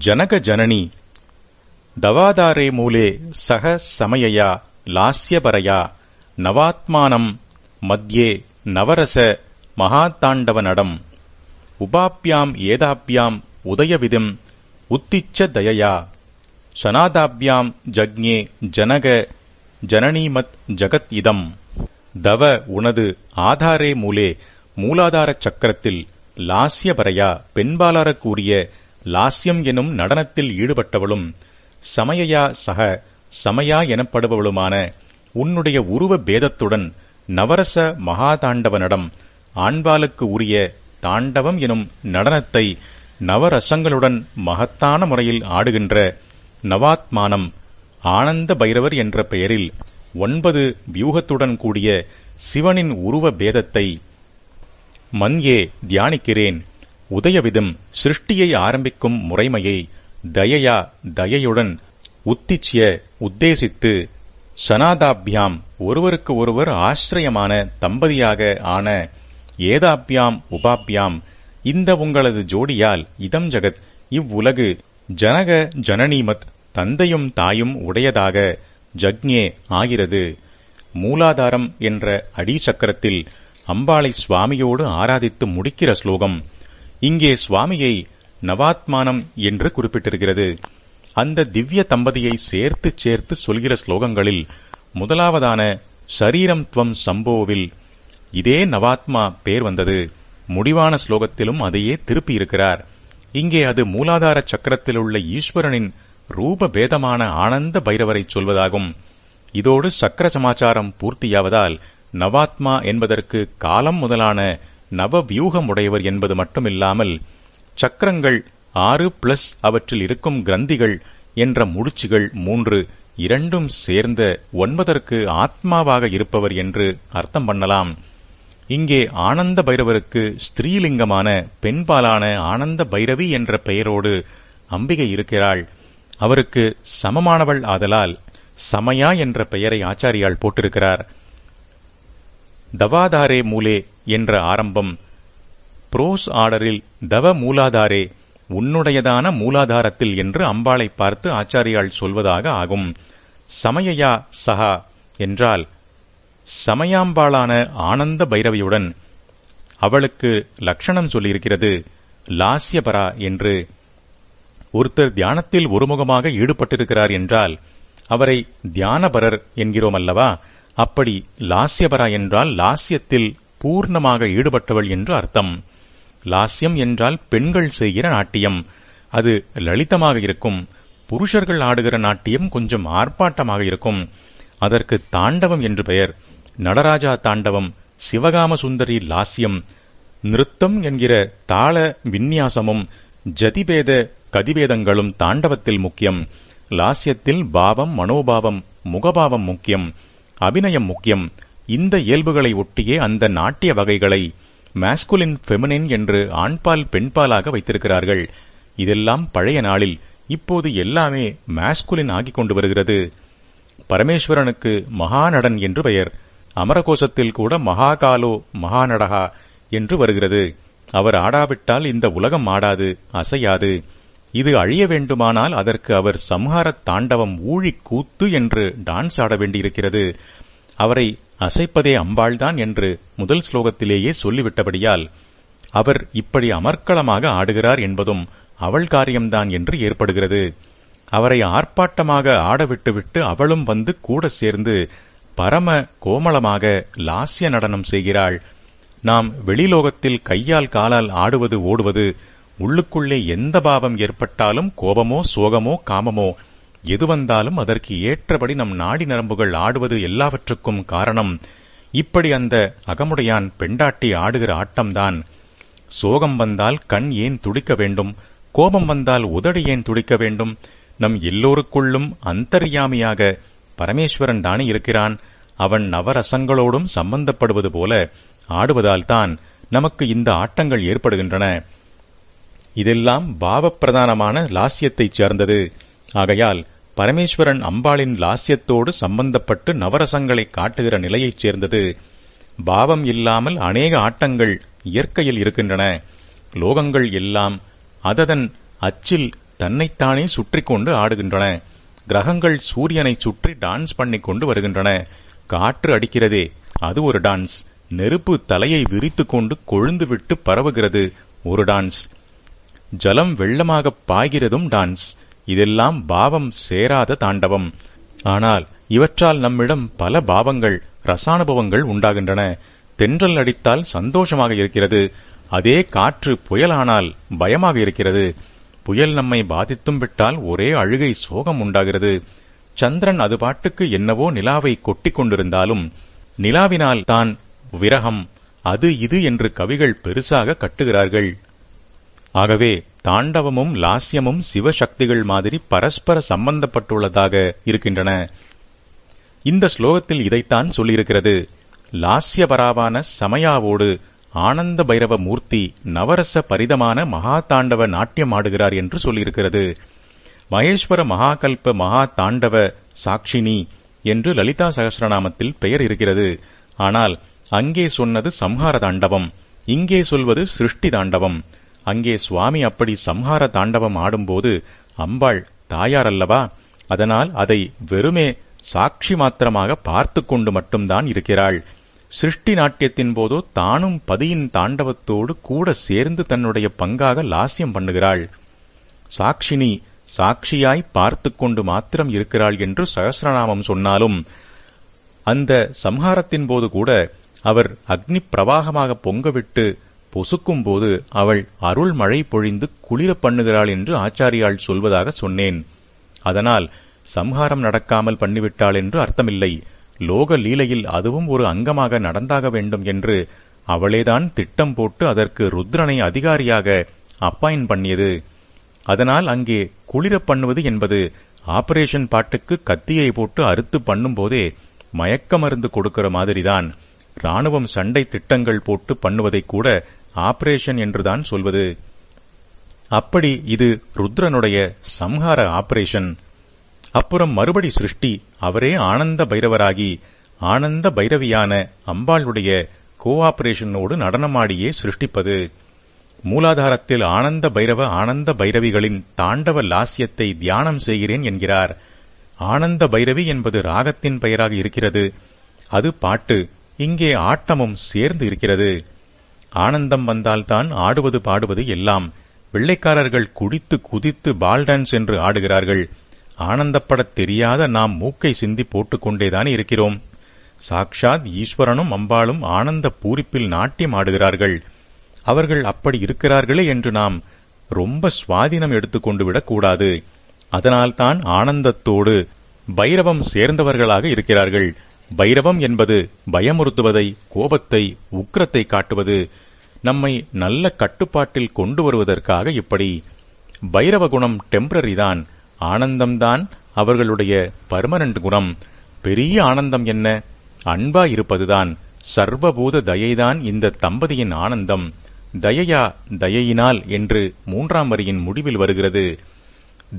ಜನಕ ಜನನಿ ದವಾದಾರೆ ಮೂಲೆ ಸಹ ಸಮಯಯ ಲಾಸ್ಯಪರಯ ನವಾತ್ಮಾನಂ ಮಧ್ಯೆ ನವರಸ ಮಹಾತಾಂಡವ ನಡಂ ಉಪಾಪ್ಯಾಂ ಏದಾಪ್ಯಾಂ ಉದಯವಿದಿಂ ಉತ್ತಿಚ್ಚ ದಯಯ ಸನಾದಾಭ್ಯಾಂ ಜಜ್ಞೆ ಜನಗ ஜனனீமத் ஜகத் இதம் தவ உனது ஆதாரே மூலே மூலாதார சக்கரத்தில் லாஸ்யபரையா பெண்பாலார கூறிய லாஸ்யம் எனும் நடனத்தில் ஈடுபட்டவளும் சமயயா சக சமயா எனப்படுபவளுமான உன்னுடைய உருவ பேதத்துடன் நவரச மகாதாண்டவனிடம் ஆண்பாலுக்கு உரிய தாண்டவம் எனும் நடனத்தை நவரசங்களுடன் மகத்தான முறையில் ஆடுகின்ற நவாத்மானம் ஆனந்த பைரவர் என்ற பெயரில் ஒன்பது வியூகத்துடன் கூடிய சிவனின் உருவ பேதத்தை மன்யே தியானிக்கிறேன். உதயவிதம் சிருஷ்டியை ஆரம்பிக்கும் முறைமையை தயையா தயையுடன் உத்திச்சிய உத்தேசித்து சனாதாபியாம் ஒருவருக்கு ஒருவர் ஆசிரியமான தம்பதியாக ஆன ஏதாபியாம் உபாபியாம் இந்த உங்களது ஜோடியால் இதம் ஜகத் இவ்வுலகு ஜனக ஜனனிமத் தந்தையும் தாயும் உடையதாக ஜக்ஞே ஆகிறது. மூலாதாரம் என்ற அடிசக்கரத்தில் அம்பாளை சுவாமியோடு ஆராதித்து முடிக்கிற ஸ்லோகம் இங்கே சுவாமியை நவாத்மானம் என்று குறிப்பிட்டிருக்கிறது. அந்த திவ்ய தம்பதியை சேர்த்து சேர்த்து சொல்கிற ஸ்லோகங்களில் முதலாவதான சரீரம் துவம் சம்போவில் இதே நவாத்மா பேர் வந்தது. முடிவான ஸ்லோகத்திலும் அதையே திருப்பி இருக்கிறார் இங்கே அது மூலாதார சக்கரத்தில் உள்ள ஈஸ்வரனின் ரூப பேதமான ஆனந்த பைரவரை சொல்வதாகும். இதோடு சக்கர சமாச்சாரம் பூர்த்தியாவதால் நவாத்மா என்பதற்கு காலம் முதலான நவ வியூகம் உடையவர் என்பது மட்டுமில்லாமல் சக்கரங்கள் ஆறு பிளஸ் அவற்றில் இருக்கும் கிரந்திகள் என்ற முடிச்சுகள் மூன்று இரண்டும் சேர்ந்த ஒன்பதற்கு ஆத்மாவாக இருப்பவர் என்று அர்த்தம் பண்ணலாம். இங்கே ஆனந்த பைரவருக்கு ஸ்திரீலிங்கமான பெண்பாலான ஆனந்த பைரவி என்ற பெயரோடு அம்பிகை இருக்கிறாள். அவருக்கு சமமானவள் ஆதலால் சமயா என்ற பெயரை ஆச்சாரியால் போட்டிருக்கிறார். தவாதாரே மூலே என்ற ஆரம்பம். புரோஸ் ஆர்டரில் தவ மூலாதாரே உன்னுடையதான மூலாதாரத்தில் என்று அம்பாளை பார்த்து ஆச்சாரியால் சொல்வதாக ஆகும். சமயயா சஹா என்றால் சமயாம்பாளான ஆனந்த பைரவியுடன் அவளுக்கு லட்சணம் சொல்லியிருக்கிறது லாஸ்யபரா என்று. ஒருத்தர் தியானத்தில் ஒருமுகமாக ஈடுபட்டிருக்கிறார் என்றால் அவரை தியானபரர் என்கிறோம் அல்லவா அப்படி லாஸ்யபரா என்றால் லாஸ்யத்தில் பூர்ணமாக ஈடுபட்டவள் என்று அர்த்தம். லாஸ்யம் என்றால் பெண்கள் செய்கிற நாட்டியம். அது லலிதமாக இருக்கும். புருஷர்கள் ஆடுகிற நாட்டியம் கொஞ்சம் ஆர்ப்பாட்டமாக இருக்கும். அதற்கு தாண்டவம் என்று பெயர். நடராஜா தாண்டவம் சிவகாம சுந்தரி லாஸ்யம். நிருத்தம் என்கிற தாள விந்நியாசமும் ஜதிபேத கதிபேதங்களும் தாண்டவத்தில் முக்கியம். லாஸ்யத்தில் பாவம் மனோபாவம் முகபாவம் முக்கியம். அபிநயம் முக்கியம். இந்த இயல்புகளை ஒட்டியே அந்த நாட்டிய வகைகளை மாஸ்குலின் ஃபெமினின் என்று ஆண்பால் பெண்பாலாக வைத்திருக்கிறார்கள். இதெல்லாம் பழைய நாளில் இப்போது எல்லாமே மாஸ்குலின் ஆகிக் கொண்டு வருகிறது. பரமேஸ்வரனுக்கு மகாநடன் என்று பெயர். அமரகோசத்தில் கூட மகாகாலோ மகாநடகா என்று வருகிறது. அவர் ஆடாவிட்டால் இந்த உலகம் ஆடாது அசையாது. இது அழிய வேண்டுமானால் அதற்கு அவர் சம்ஹார தாண்டவம் ஊழி கூத்து என்று டான்ஸ் ஆட வேண்டியிருக்கிறது. அவரை அசைப்பதே அம்பாள்தான் என்று முதல் ஸ்லோகத்திலேயே சொல்லிவிட்டபடியால் அவர் இப்படி அமர்க்களமாக ஆடுகிறார் என்பதும் அவள் காரியம்தான் என்று ஏற்படுகிறது. அவரை ஆர்ப்பாட்டமாக ஆடவிட்டுவிட்டு அவளும் வந்து கூட சேர்ந்து பரம கோமளமாக லாஸ்ய நடனம் செய்கிறாள். நாம் வெளிலோகத்தில் கையால் காலால் ஆடுவது ஓடுவது உள்ளுக்குள்ளே எந்த பாவம் ஏற்பட்டாலும் கோபமோ சோகமோ காமமோ எது வந்தாலும் அதற்கு ஏற்றபடி நம் நாடி நரம்புகள் ஆடுவது எல்லாவற்றுக்கும் காரணம். இப்படி அந்த அகமுடையான் பெண்டாட்டி ஆடுகிற ஆட்டம்தான். சோகம் வந்தால் கண் ஏன் துடிக்க வேண்டும்? கோபம் வந்தால் உதடு ஏன் துடிக்க வேண்டும்? நம் எல்லோருக்குள்ளும் அந்தர்யாமியாக பரமேஸ்வரன் தானே இருக்கிறான். அவன் நவரசங்களோடும் சம்பந்தப்படுவது போல ஆடுவதால்தான் நமக்கு இந்த ஆட்டங்கள் ஏற்படுகின்றன. இதெல்லாம் பாவப்பிரதானமான லாஸ்யத்தைச் சேர்ந்தது. ஆகையால் பரமேஸ்வரன் அம்பாளின் லாஸ்யத்தோடு சம்பந்தப்பட்டு நவரசங்களை காட்டுகிற நிலையைச் சேர்ந்தது. பாவம் இல்லாமல் அநேக ஆட்டங்கள் இயற்கையில் இருக்கின்றன. லோகங்கள் எல்லாம் அததன் அச்சில் தன்னைத்தானே சுற்றிக் கொண்டு ஆடுகின்றன. கிரகங்கள் சூரியனை சுற்றி டான்ஸ் பண்ணி கொண்டு வருகின்றன. காற்று அடிக்கிறதே அது ஒரு டான்ஸ். நெருப்பு தலையை விரித்துக் கொண்டு கொழுந்து விட்டு பரவுகிறது ஒரு டான்ஸ். ஜலம் வெள்ளமாகப் பாய்கிறதும் டான்ஸ். இதெல்லாம் பாவம் சேராத தாண்டவம். ஆனால் இவற்றால் நம்மிடம் பல பாவங்கள் ரசானுபவங்கள் உண்டாகின்றன. தென்றல் அடித்தால் சந்தோஷமாக இருக்கிறது. அதே காற்று புயலானால் பயமாக இருக்கிறது. புயல் நம்மை பாதித்தும் விட்டால் ஒரே அழுகை சோகம் உண்டாகிறது. சந்திரன் அது பாட்டுக்கு என்னவோ நிலாவை கொட்டிக் கொண்டிருந்தாலும் நிலாவினால் தான் விரகம். அது இது என்று கவிகள் பெருசாக கட்டுகிறார்கள். ஆகவே தாண்டவமும் லாஸ்யமும் சிவசக்திகள் மாதிரி பரஸ்பர சம்பந்தப்பட்டுள்ளதாக இருக்கின்றன. இந்த ஸ்லோகத்தில் இதைத்தான் சொல்லியிருக்கிறது. லாஸ்யபராவான சமயாவோடு ஆனந்த பைரவ மூர்த்தி நவரச பரிதமான மகா தாண்டவ நாட்டியம் ஆடுகிறார் என்று சொல்லியிருக்கிறது. மகேஸ்வர மகாகல்ப மகா தாண்டவ சாட்சினி என்று லலிதா சகசிரநாமத்தில் பெயர் இருக்கிறது. ஆனால் அங்கே சொன்னது சம்ஹார தாண்டவம் இங்கே சொல்வது சிருஷ்டி தாண்டவம். அங்கே சுவாமி அப்படி சம்ஹார தாண்டவம் ஆடும்போது அம்பாள் தாயார் அல்லவா அதனால் அதை வெறுமே சாட்சி மாத்திரமாக பார்த்து கொண்டு மட்டும்தான் இருக்கிறாள். சிருஷ்டி நாட்டியத்தின் போதோ தானும் பதியின் தாண்டவத்தோடு கூட சேர்ந்து தன்னுடைய பங்காக லாஸ்யம் பண்ணுகிறாள். சாட்சினி சாட்சியாய் பார்த்து கொண்டு மாத்திரம் இருக்கிறாள் என்று சகசிரநாமம் சொன்னாலும் அந்த சம்ஹாரத்தின் போது கூட அவர் அக்னி பிரவாகமாக பொங்கவிட்டு பொசுக்கும்போது அவள் அருள் மழை பொழிந்து குளிர பண்ணுகிறாள் என்று ஆச்சாரியாள் சொல்வதாக சொன்னேன். அதனால் சம்ஹாரம் நடக்காமல் பண்ணிவிட்டாள் என்று அர்த்தமில்லை. லோக லீலையில் அதுவும் ஒரு அங்கமாக நடந்தாக வேண்டும் என்று அவளேதான் திட்டம் போட்டு அதற்கு ருத்ரனை அதிகாரியாக அப்பாயின் பண்ணியது. அதனால் அங்கே குளிர பண்ணுவது என்பது ஆபரேஷன் பாட்டுக்கு கத்தியை போட்டு அறுத்து பண்ணும்போதே மயக்க மருந்து கொடுக்கிற மாதிரிதான். ராணுவம் சண்டை திட்டங்கள் போட்டு பண்ணுவதை கூட ஆபரேஷன் என்றுதான் சொல்வது. அப்படி இது ருத்ரனுடைய சம்ஹார ஆபரேஷன். அப்புறம் மறுபடி சிருஷ்டி அவரே ஆனந்த பைரவராகி ஆனந்த பைரவியான அம்பாளுடைய கோஆபரேஷனோடு நடனமாடியே சிருஷ்டிப்பது. மூலாதாரத்தில் ஆனந்த பைரவ ஆனந்த பைரவிகளின் தாண்டவ லாஸ்யத்தை தியானம் செய்கிறேன் என்கிறார். ஆனந்த பைரவி என்பது ராகத்தின் பெயராக இருக்கிறது. அது பாட்டு. இங்கே ஆட்டமும் சேர்ந்து இருக்கிறது. ஆனந்தம் வந்தால்தான் ஆடுவது பாடுவது எல்லாம். வெள்ளைக்காரர்கள் குடித்து குதித்து பால் டான்ஸ் என்று ஆடுகிறார்கள். ஆனந்தப்படத் தெரியாத நாம் மூக்கை சிந்தி போட்டுக்கொண்டேதான் இருக்கிறோம். சாக்ஷாத் ஈஸ்வரனும் அம்பாளும் ஆனந்த பூரிப்பில் நாட்டியம் ஆடுகிறார்கள். அவர்கள் அப்படி இருக்கிறார்களே என்று நாம் ரொம்ப சுவாதீனம் எடுத்துக்கொண்டு விடக்கூடாது அதனால்தான் ஆனந்தத்தோடு பைரவம் சேர்ந்தவர்களாக இருக்கிறார்கள். பைரவம் என்பது பயமுறுத்துவதை கோபத்தை உக்கிரத்தை காட்டுவது நம்மை நல்ல கட்டுப்பாட்டில் கொண்டு வருவதற்காக இப்படி. பைரவ குணம் டெம்பரரி தான் ஆனந்தம்தான் அவர்களுடைய பர்மனன்ட் குணம். பெரிய ஆனந்தம் என்ன? அன்பா இருப்பதுதான் சர்வபூத தயைதான் இந்த தம்பதியின் ஆனந்தம். தயையா தயையினால் என்று மூன்றாம் வரியின் முடிவில் வருகிறது.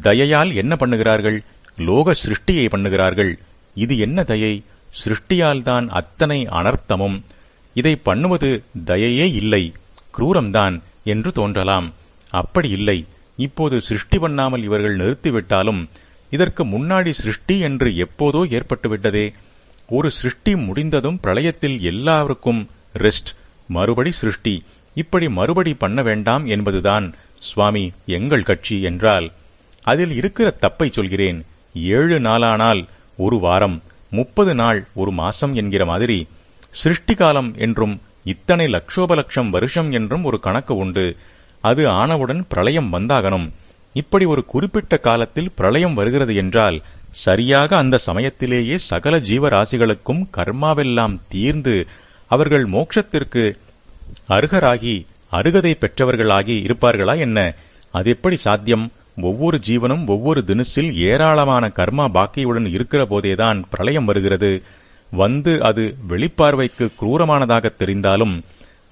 தயையால் என்ன பண்ணுகிறார்கள்? லோக சிருஷ்டியை பண்ணுகிறார்கள். இது என்ன தயை? சிருஷ்டியால்தான் அத்தனை அனர்த்தமும். இதை பண்ணுவது தயையே இல்லை. குரூரம்தான் என்று தோன்றலாம். அப்படி இல்லை. இப்போது சிருஷ்டி பண்ணாமல் இவர்கள் நிறுத்திவிட்டாலும் இதற்கு முன்னாடி சிருஷ்டி என்று எப்போதோ ஏற்பட்டுவிட்டதே. ஒரு சிருஷ்டி முடிந்ததும் பிரளயத்தில் எல்லாருக்கும் ரெஸ்ட் மறுபடி சிருஷ்டி. இப்படி மறுபடி பண்ண வேண்டாம் என்பதுதான் சுவாமி எங்கள் கட்சி என்றால். அதில் இருக்கிற தப்பை சொல்கிறேன். ஏழு நாளானால் ஒரு வாரம் முப்பது நாள் ஒரு மாசம் என்கிற மாதிரி சிருஷ்டி காலம் என்றும் இத்தனை லட்சோபலட்சம் வருஷம் என்றும் ஒரு கணக்கு உண்டு. அது ஆனவுடன் பிரளயம் வந்தாகணும். இப்படி ஒரு குறிப்பிட்ட காலத்தில் பிரளயம் வருகிறது என்றால் சரியாக அந்த சமயத்திலேயே சகல ஜீவராசிகளுக்கும் கர்மாவெல்லாம் தீர்ந்து அவர்கள் மோட்சத்திற்கு அருகராகி அருகதை பெற்றவர்களாகி இருப்பார்களா என்ன? அது எப்படி சாத்தியம்? ஒவ்வொரு ஜீவனும் ஒவ்வொரு தினசில் ஏராளமான கர்மா பாக்கியுடன் இருக்கிற போதேதான் பிரளயம் வருகிறது. வந்து அது வெளிப்பார்வைக்கு குரூரமானதாக தெரிந்தாலும்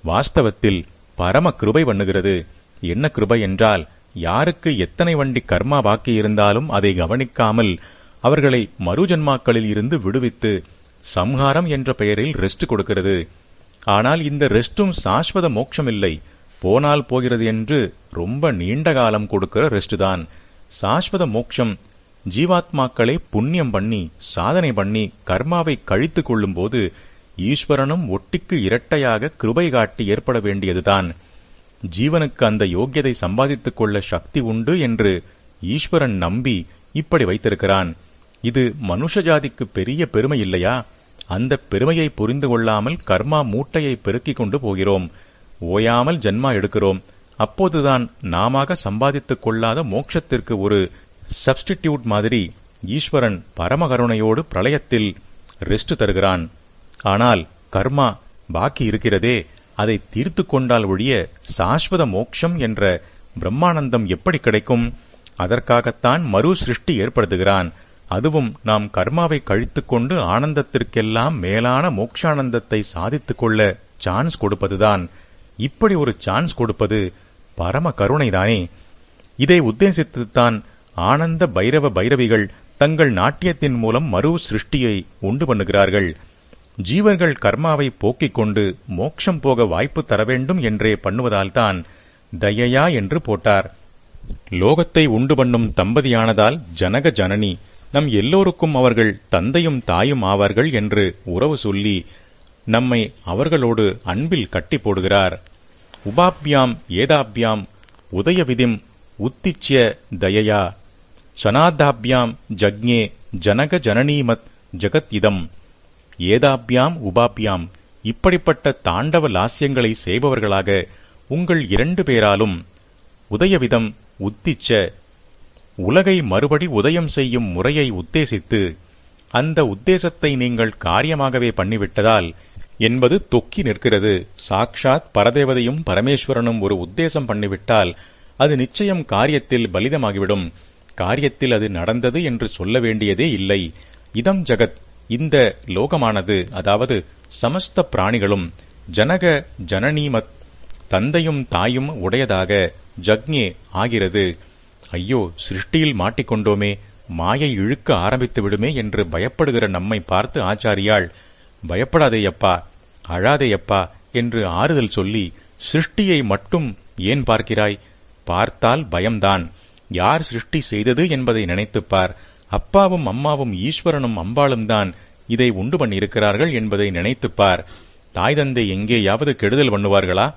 வாஸ்தவத்தில் பரம கிருபை பண்ணுகிறது. என்ன கிருபை என்றால் யாருக்கு எத்தனை வண்டி கர்மா பாக்கி இருந்தாலும் அதை கவனிக்காமல் அவர்களை மறுஜன்மாக்களில் இருந்து விடுவித்து சம்ஹாரம் என்ற பெயரில் ரெஸ்ட் கொடுக்கிறது. ஆனால் இந்த ரெஸ்டும் சாஸ்வத மோட்சமில்லை. போனால் போகிறது என்று ரொம்ப நீண்ட காலம் கொடுக்கிற ரெஸ்ட் தான். சாஸ்வத மோட்சம் ஜீவாத்மாக்களை புண்ணியம் பண்ணி சாதனை பண்ணி கர்மாவை கழித்துக் கொள்ளும்போது ஈஸ்வரனும் ஒட்டிக்கு இரட்டையாக கிருபை காட்டி ஏற்பட வேண்டியதுதான் ஜீவனுக்கு அந்த யோக்கியதை சம்பாதித்துக் கொள்ள சக்தி உண்டு என்று ஈஸ்வரன் நம்பி இப்படி வைத்திருக்கிறான். இது மனுஷ ஜாதிக்கு பெரிய பெருமை இல்லையா? அந்த பெருமையை புரிந்து கொள்ளாமல் கர்மா மூட்டையை பெருக்கிக் கொண்டு போகிறோம். ஓயாமல் ஜென்மா எடுக்கிறோம். அப்போதுதான் நாமாக சம்பாதித்துக் கொள்ளாத மோட்சத்திற்கு ஒரு சப்ஸ்டிடியூட் மாதிரி ஈஸ்வரன் பரமகருணையோடு பிரளயத்தில் ரெஸ்ட் தருகிறான். ஆனால் கர்மா பாக்கி இருக்கிறதே அதை தீர்த்து கொண்டால் ஒழிய சாஸ்வத மோட்சம் என்ற பிரம்மானந்தம் எப்படி கிடைக்கும்? அதற்காகத்தான் மறு சிருஷ்டி ஏற்படுத்துகிறான். அதுவும் நாம் கர்மாவை கழித்துக்கொண்டு ஆனந்தத்திற்கெல்லாம் மேலான மோக்ஷானந்தத்தை சாதித்துக் கொள்ள சான்ஸ் கொடுப்பதுதான். இப்படி ஒரு சான்ஸ் கொடுப்பது பரம கருணைதானே. இதை உத்தேசித்துத்தான் ஆனந்த பைரவ பைரவிகள் தங்கள் நாட்டியத்தின் மூலம் மறு சிருஷ்டியை உண்டு பண்ணுகிறார்கள். ஜீவர்கள் கர்மாவை போக்கிக் கொண்டு மோட்சம் போக வாய்ப்பு தர வேண்டும் என்றே பண்ணுவதால்தான் தயையா என்று போட்டார். லோகத்தை உண்டு பண்ணும் தம்பதியானதால் ஜனக ஜனனி நம் எல்லோருக்கும் அவர்கள் தந்தையும் தாயும் ஆவார்கள் என்று உறவு சொல்லி நம்மை அவர்களோடு அன்பில் கட்டி போடுகிறார். உபாப்யாம் ஏதாப்யாம் உதயவிதிம் உத்திச்சிய தயையா சனாதாப்யாம் ஜக்ஞே ஜனக ஜனனீமத் ஜகத் இதம் ஏதாப்யாம் உபாப்யாம் இப்படிப்பட்ட தாண்டவ லாஸ்யங்களை செய்பவர்களாக உங்கள் இரண்டு பேராலும் உதயவிதம் உத்திச்ச உலகை மறுபடி உதயம் செய்யும் முறையை உத்தேசித்து அந்த உத்தேசத்தை நீங்கள் காரியமாகவே பண்ணிவிட்டதால் என்பது தொக்கி நிற்கிறது. சாக்ஷாத் பரதேவதையும் பரமேஸ்வரனும் ஒரு உத்தேசம் பண்ணிவிட்டால் அது நிச்சயம் காரியத்தில் பலிதமாகிவிடும். காரியத்தில் அது நடந்தது என்று சொல்ல வேண்டியதே இல்லை. இதம் ஜகத் இந்த லோகமானது அதாவது சமஸ்த பிராணிகளும் ஜனக ஜனனிமத் தந்தையும் தாயும் உடையதாக ஜக்ஞே ஆகிறது. ஐயோ சிருஷ்டியில் மாட்டிக்கொண்டோமே மாயை இழுக்க ஆரம்பித்து விடுமே என்று பயப்படுகிற நம்மை பார்த்து ஆச்சாரியாள் பயப்படாதேயப்பா அழாதேயப்பா என்று ஆறுதல் சொல்லி சிருஷ்டியை மட்டும் ஏன் பார்க்கிறாய்? பார்த்தால் பயம்தான். யார் சிருஷ்டி செய்தது என்பதை நினைத்துப் பார். அப்பாவும் அம்மாவும் ஈஸ்வரனும் அம்பாளும் தான் இதை உண்டு பண்ணியிருக்கிறார்கள் என்பதை நினைத்துப் பார். தாய் தந்தை எங்கேயாவது கெடுதல் பண்ணுவார்களா?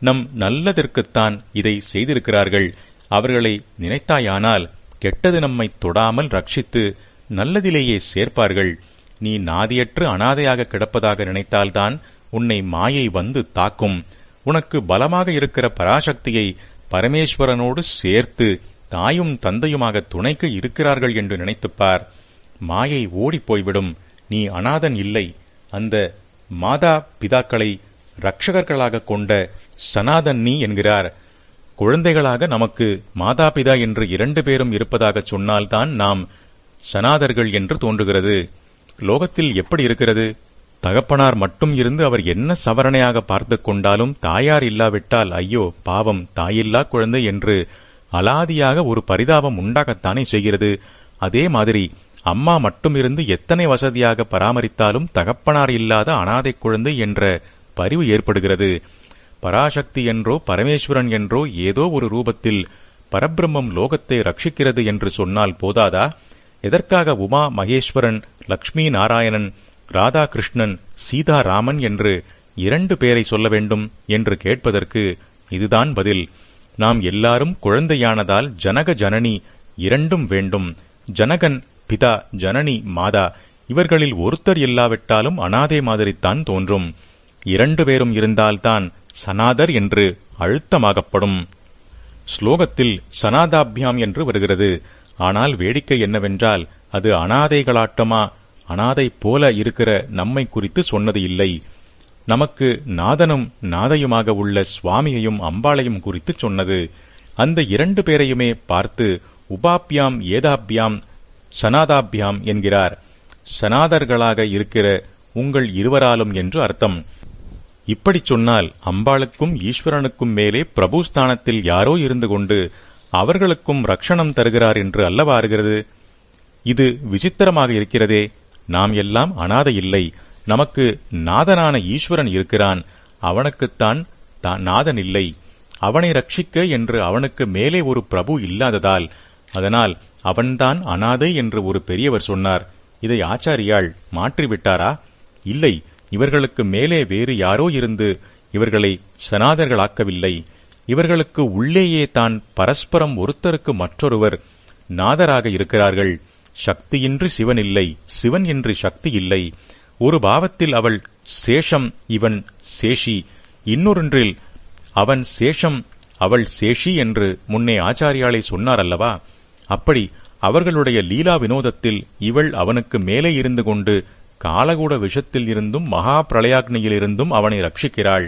நம் நல்லதற்குத்தான் இதை செய்திருக்கிறார்கள். அவர்களை நினைத்தாயானால் கெட்டது நம்மை தொடாமல் ரட்சித்து நல்லதிலேயே சேர்ப்பார்கள். நீ நாதியற்று அனாதையாக கிடப்பதாக நினைத்தால்தான் உன்னை மாயை வந்து தாக்கும். உனக்கு பலமாக இருக்கிற பராசக்தியை பரமேஸ்வரனோடு சேர்த்து தாயும் தந்தையுமாக துணைக்கு இருக்கிறார்கள் என்று நினைத்துப்பார். மாயை ஓடிப் போய்விடும். நீ அனாதன் இல்லை. அந்த மாதா பிதாக்களை ரட்சகர்களாக கொண்ட சனாதன் நீ என்கிறார். குழந்தைகளாக நமக்கு மாதாபிதா என்று இரண்டு பேரும் இருப்பதாகச் சொன்னால்தான் நாம் சனாதர்கள் என்று தோன்றுகிறது. லோகத்தில் எப்படி இருக்கிறது? தகப்பனார் மட்டும் இருந்து அவர் என்ன சவரணையாக பார்த்து கொண்டாலும் தாயார் இல்லாவிட்டால் ஐயோ பாவம் தாயில்லா குழந்தை என்று அலாதியாக ஒரு பரிதாபம் உண்டாகத்தானே செய்கிறது. அதே மாதிரி அம்மா மட்டும் இருந்து எத்தனை வசதியாக பராமரித்தாலும் தகப்பனார் இல்லாத அனாதை குழந்தை என்ற பரிவு ஏற்படுகிறது. பராசக்தி என்றோ பரமேஸ்வரன் என்றோ ஏதோ ஒரு ரூபத்தில் பரபிரம்மம் லோகத்தை ரட்சிக்கிறது என்று சொன்னால் போதாதா? எதற்காக உமா மகேஸ்வரன் லக்ஷ்மி நாராயணன் ராதாகிருஷ்ணன் சீதாராமன் என்று இரண்டு பேரை சொல்ல வேண்டும் என்று கேட்பதற்கு இதுதான் பதில். நாம் எல்லாரும் குழந்தையானதால் ஜனக ஜனனி இரண்டும் வேண்டும். ஜனகன் பிதா ஜனனி மாதா. இவர்களில் ஒருத்தர் இல்லாவிட்டாலும் அனாதை மாதிரித்தான் தோன்றும். இரண்டு பேரும் இருந்தால்தான் சனாதர் என்று அழுத்தமாகப்படும். ஸ்லோகத்தில் சனாதாபியாம் என்று வருகிறது. ஆனால் வேடிக்கை என்னவென்றால் அது அனாதைகளாட்டமா அனாதை போல இருக்கிற நம்மை குறித்து சொன்னது இல்லை. நமக்கு நாதனும் நாதையுமாக உள்ள சுவாமியையும் அம்பாளையும் குறித்து சொன்னது. அந்த இரண்டு பேரையுமே பார்த்து உபாப்யாம் ஏதாப்யாம் சனாதாபியாம் என்கிறார். சனாதர்களாக இருக்கிற உங்கள் இருவராலும் என்று அர்த்தம். இப்படிச் சொன்னால் அம்பாளுக்கும் ஈஸ்வரனுக்கும் மேலே பிரபுஸ்தானத்தில் யாரோ இருந்து கொண்டு அவர்களுக்கும் ரக்ஷணம் தருகிறார் என்று அல்லவா அறிகிறது இது விசித்திரமாக இருக்கிறதே. நாம் எல்லாம் அனாதை இல்லை. நமக்கு நாதனான ஈஸ்வரன் இருக்கிறான். அவனுக்குத்தான் நாதன் இல்லை. அவனை ரட்சிக்க என்று அவனுக்கு மேலே ஒரு பிரபு இல்லாததால் அதனால் அவன்தான் அனாதை என்று ஒரு பெரியவர் சொன்னார். இதை ஆச்சாரியால் மாற்றிவிட்டாரா? இல்லை. இவர்களுக்கு மேலே வேறு யாரோ இருந்து இவர்களை சனாதர்களாக்கவில்லை. இவர்களுக்கு உள்ளேயே தான் பரஸ்பரம் ஒருத்தருக்கு மற்றொருவர் நாதராக இருக்கிறார்கள். சக்தியின்றி சிவன் இல்லை சிவன் என்று சக்தி இல்லை. ஒரு பாவத்தில் அவள் சேஷம் இவன் சேஷி. இன்னொன்றில் அவன் சேஷம் அவள் சேஷி என்று முன்னே ஆச்சாரியாலை சொன்னார் அல்லவா அப்படி அவர்களுடைய லீலா வினோதத்தில் இவள் அவனுக்கு மேலே இருந்து கொண்டு காலகூட விஷத்தில் இருந்தும் மகா பிரளயாக்னியிலிருந்தும் அவனை ரட்சிக்கிறாள்.